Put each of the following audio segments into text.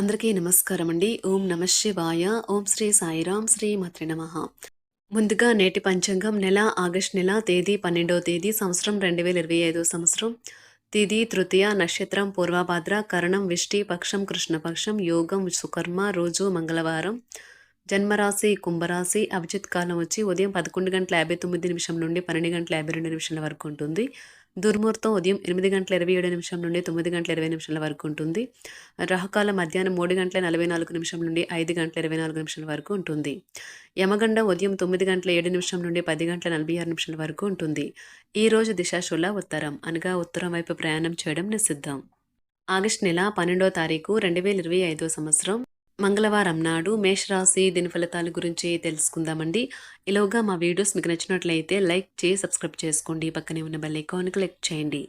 అందరికీ నమస్కారం అండి ఓం నమ శివాయ. ఓం శ్రీ సాయిరాం శ్రీ మాత్రి నమ. ముందుగా నేటి పంచాంగం నెల ఆగస్ట్ నెల తేదీ పన్నెండవ తేదీ సంవత్సరం రెండు వేల ఇరవై ఐదో సంవత్సరం. తిథి తృతీయ నక్షత్రం పూర్వభాద్ర కరణం విష్టి పక్షం కృష్ణపక్షం యోగం సుకర్మ రోజు మంగళవారం. జన్మరాశి కుంభరాశి అభిజిత్ కాలం వచ్చి ఉదయం పదకొండు గంటల యాభై తొమ్మిది నిమిషం నుండి పన్నెండు గంటల యాభై రెండు నిమిషాల వరకు ఉంటుంది. దుర్ముహూర్తం ఉదయం ఎనిమిది గంటల ఇరవై ఏడు నిమిషం నుండి తొమ్మిది గంటల ఇరవై నిమిషాల వరకు ఉంటుంది. రాహుకాలం మధ్యాహ్నం మూడు గంటల నలభై నాలుగు నిమిషం నుండి ఐదు గంటల ఇరవై నాలుగు నిమిషాల వరకు ఉంటుంది. యమగండం ఉదయం తొమ్మిది గంటల ఏడు నిమిషం నుండి పది గంటల నలభై ఆరు నిమిషాల వరకు ఉంటుంది. ఈ రోజు దిశాశుల ఉత్తరం. అనగా ఉత్తరం వైపు ప్రయాణం చేయడం నిషిద్ధం. ఆగస్టు నెల పన్నెండో తారీఖు రెండు వేల ఇరవై ఐదో సంవత్సరం. మంగళవారం నాడు మేషరాశి దీని ఫలితాల గురించి తెలుసుకుందామండి. ఇలాగా మా వీడియోస్ మీకు నచ్చినట్లయితే లైక్ చేసి సబ్స్క్రైబ్ చేసుకోండి. పక్కనే ఉన్న బెల్ ఐకాన్ క్లిక్ చేయండి.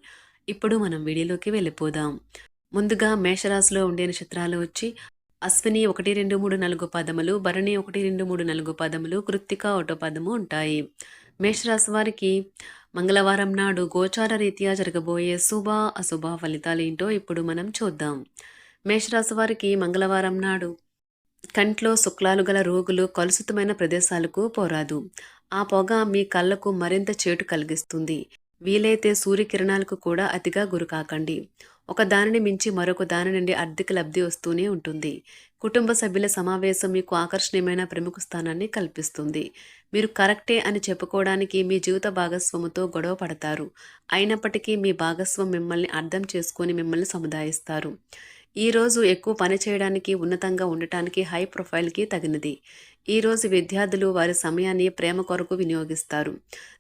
ఇప్పుడు మనం వీడియోలోకి వెళ్ళిపోదాం. ముందుగా మేషరాశిలో ఉండే నక్షత్రాలు వచ్చి అశ్విని ఒకటి రెండు మూడు నాలుగు పదములు భరణి ఒకటి రెండు మూడు నాలుగు పదములు కృత్తిక ఒకటో పదము ఉంటాయి. మేషరాశి వారికి మంగళవారం నాడు గోచార రీత్యా జరగబోయే శుభ అశుభ ఫలితాలు ఏంటో ఇప్పుడు మనం చూద్దాం. మేషరాశి వారికి మంగళవారం నాడు కంట్లో శుక్లాలు గల రోగులు కలుషితమైన ప్రదేశాలకు పోరాదు. ఆ పొగ మీ కళ్ళకు మరింత చేటు కలిగిస్తుంది. వీలైతే సూర్యకిరణాలకు కూడా అతిగా గురికాకండి ఒక దానిని మించి మరొక దాని నుండి ఆర్థిక లబ్ధి వస్తూనే ఉంటుంది. కుటుంబ సభ్యుల సమావేశం మీకు ఆకర్షణీయమైన ప్రముఖ స్థానాన్ని కల్పిస్తుంది. మీరు కరెక్టే అని చెప్పుకోవడానికి మీ జీవిత భాగస్వాముతో గొడవ పడతారు. అయినప్పటికీ మీ భాగస్వం మిమ్మల్ని అర్థం చేసుకొని మిమ్మల్ని సముదాయిస్తారు. ఈరోజు ఎక్కువ పని చేయడానికి ఉన్నతంగా ఉండటానికి హై ప్రొఫైల్కి తగినది. ఈరోజు విద్యార్థులు వారి సమయాన్ని ప్రేమ కొరకు వినియోగిస్తారు.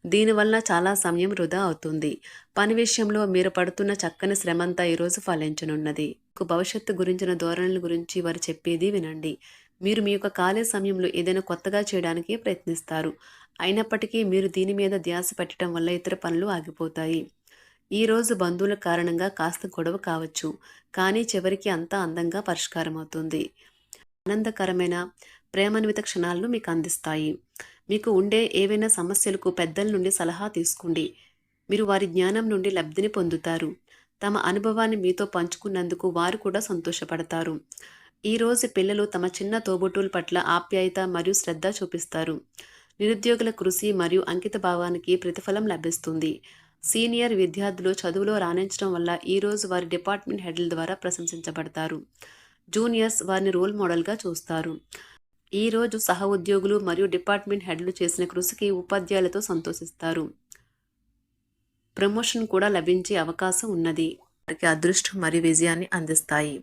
దీనివల్ల చాలా సమయం వృధా అవుతుంది. పని విషయంలో మీరు పడుతున్న చక్కని శ్రమంతా ఈరోజు ఫలించనున్నది. భవిష్యత్తు గురించిన ధోరణుల గురించి వారు చెప్పేది వినండి. మీరు మీ యొక్క ఖాళీ సమయంలో ఏదైనా కొత్తగా చేయడానికి ప్రయత్నిస్తారు. అయినప్పటికీ మీరు దీని మీద ధ్యాస పెట్టడం వల్ల ఇతర పనులు ఆగిపోతాయి. ఈరోజు బంధువుల కారణంగా కాస్త గొడవ కావచ్చు కానీ చివరికి అంతా అందంగా పరిష్కారం అవుతుంది ఆనందకరమైన ప్రేమాన్విత క్షణాలను మీకు అందిస్తాయి. మీకు ఉండే ఏవైనా సమస్యలకు పెద్దల నుండి సలహా తీసుకోండి. మీరు వారి జ్ఞానం నుండి లబ్ధిని పొందుతారు. తమ అనుభవాన్ని మీతో పంచుకున్నందుకు వారు కూడా సంతోషపడతారు. ఈరోజు పిల్లలు తమ చిన్న తోబుట్టుల పట్ల ఆప్యాయత మరియు శ్రద్ధ చూపిస్తారు. నిరుద్యోగుల కృషి మరియు అంకిత భావానికి ప్రతిఫలం లభిస్తుంది. సీనియర్ విద్యార్థులు చదువులో రాణించడం వల్ల ఈరోజు వారి డిపార్ట్మెంట్ హెడ్ల ద్వారా ప్రశంసించబడతారు. జూనియర్స్ వారిని రోల్ మోడల్గా చూస్తారు. ఈరోజు సహ ఉద్యోగులు మరియు డిపార్ట్మెంట్ హెడ్లు చేసిన కృషికి ఉపాధ్యాయులతో సంతోషిస్తారు. ప్రమోషన్ కూడా లభించే అవకాశం ఉన్నది. వారికి అదృష్టం మరియు విజయాన్ని అందిస్తాయి.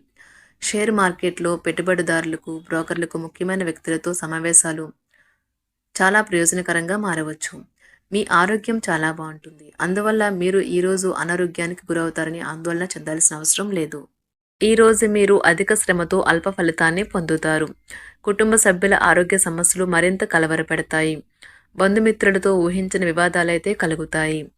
షేర్ మార్కెట్లో పెట్టుబడిదారులకు బ్రోకర్లకు ముఖ్యమైన వ్యక్తులతో సమావేశాలు చాలా ప్రయోజనకరంగా మారవచ్చు. మీ ఆరోగ్యం చాలా బాగుంటుంది. అందువల్ల మీరు ఈరోజు అనారోగ్యానికి గురవుతారని ఆందోళన చెందాల్సిన అవసరం లేదు. ఈరోజు మీరు అధిక శ్రమతో అల్ప ఫలితాన్ని పొందుతారు. కుటుంబ సభ్యుల ఆరోగ్య సమస్యలు మరింత కలవరపెడతాయి. బంధుమిత్రులతో ఊహించిన వివాదాలైతే కలుగుతాయి.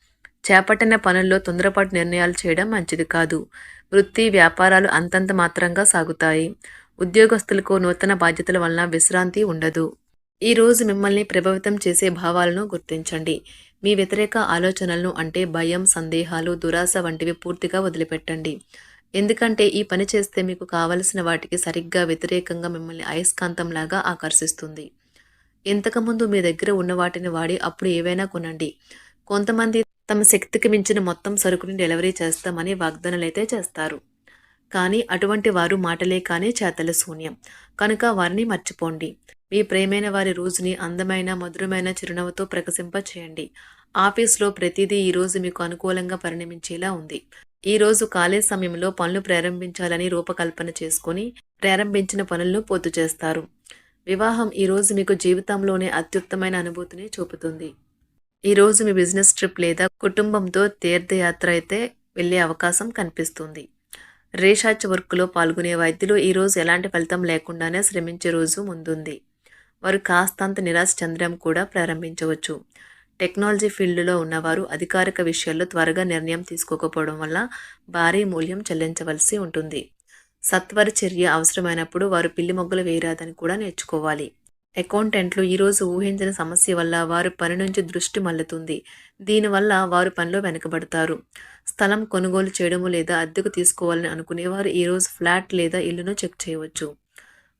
చేపట్టిన పనుల్లో తొందరపాటు నిర్ణయాలు చేయడం మంచిది కాదు. వృత్తి వ్యాపారాలు అంతంత మాత్రంగా సాగుతాయి. ఉద్యోగస్తులకు నూతన బాధ్యతల వలన విశ్రాంతి ఉండదు. ఈరోజు మిమ్మల్ని ప్రభావితం చేసే భావాలను గుర్తించండి. మీ వ్యతిరేక ఆలోచనలను అంటే భయం సందేహాలు దురాశ వంటివి పూర్తిగా వదిలిపెట్టండి. ఎందుకంటే ఈ పని చేస్తే మీకు కావలసిన వాటికి సరిగ్గా వ్యతిరేకంగా మిమ్మల్ని అయస్కాంతంలాగా ఆకర్షిస్తుంది. ఇంతకుముందు మీ దగ్గర ఉన్న వాటిని వాడి అప్పుడు ఏవైనా కొనండి. కొంతమంది తమ శక్తికి మించిన మొత్తం సరుకుని డెలివరీ చేస్తామని వాగ్దానాలైతే చేస్తారు. కానీ అటువంటి వారు మాటలే కానీ చేతల శూన్యం. కనుక వారిని మర్చిపోండి. మీ ప్రేమైన వారి రోజుని అందమైన మధురమైన చిరునవ్వుతో ప్రకశింప చేయండి ఆఫీస్లో ప్రతిదీ ఈరోజు మీకు అనుకూలంగా పరిణమించేలా ఉంది. ఈ రోజు ఖాళీ సమయంలో పనులు ప్రారంభించాలని రూపకల్పన చేసుకుని ప్రారంభించిన పనులను పూర్తి చేస్తారు. వివాహం ఈరోజు మీకు జీవితంలోనే అత్యుత్తమైన అనుభూతిని చూపుతుంది. ఈరోజు మీ బిజినెస్ ట్రిప్ లేదా కుటుంబంతో తీర్థయాత్ర అయితే వెళ్ళే అవకాశం కనిపిస్తుంది. రీసెర్చ్ వర్క్లో పాల్గొనే వైద్యులు ఈరోజు ఎలాంటి ఫలితం లేకుండానే శ్రమించే రోజు ముందుంది. వారు కాస్తంత నిరాశ చెందడం కూడా ప్రారంభించవచ్చు. టెక్నాలజీ ఫీల్డ్లో ఉన్నవారు అధికారిక విషయాల్లో త్వరగా నిర్ణయం తీసుకోకపోవడం వల్ల భారీ మూల్యం చెల్లించవలసి ఉంటుంది. సత్వర చర్య అవసరమైనప్పుడు వారు పిల్లి మొగ్గలు వేయరాదని కూడా నేర్చుకోవాలి. అకౌంటెంట్లు ఈరోజు ఊహించిన సమస్య వల్ల వారు పని నుంచి దృష్టి మళ్ళుతుంది. దీనివల్ల వారు పనిలో వెనుకబడతారు. స్థలం కొనుగోలు చేయడము లేదా అద్దెకు తీసుకోవాలని అనుకునేవారు ఈరోజు ఫ్లాట్ లేదా ఇల్లును చెక్ చేయవచ్చు.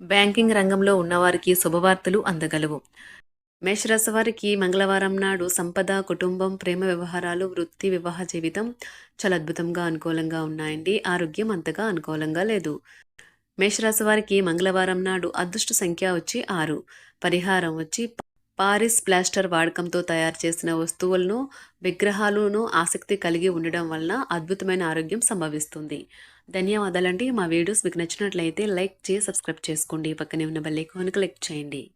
బ్యాంకింగ్ రంగంలో ఉన్నవారికి శుభవార్తలు అందగలవు. మేషరాశి వారికి మంగళవారం నాడు సంపద కుటుంబం ప్రేమ వ్యవహారాలు వృత్తి వివాహ జీవితం చాలా అద్భుతంగా అనుకూలంగా ఉన్నాయండి. ఆరోగ్యం అంతగా అనుకూలంగా లేదు. మేషరాశి వారికి మంగళవారం నాడు అదృష్ట సంఖ్య వచ్చి ఆరు. పరిహారం వచ్చి పారిస్ ప్లాస్టర్ వాడకంతో తయారు చేసిన వస్తువులను విగ్రహాలను ఆసక్తి కలిగి ఉండడం వలన అద్భుతమైన ఆరోగ్యం సంభవిస్తుంది. ధన్యవాదాలండి. మా వీడియోస్ మీకు నచ్చినట్లయితే లైక్ చేసి సబ్స్క్రైబ్ చేసుకోండి. పక్కనే ఉన్న బెల్ ఐకాన్ క్లిక్ చేయండి.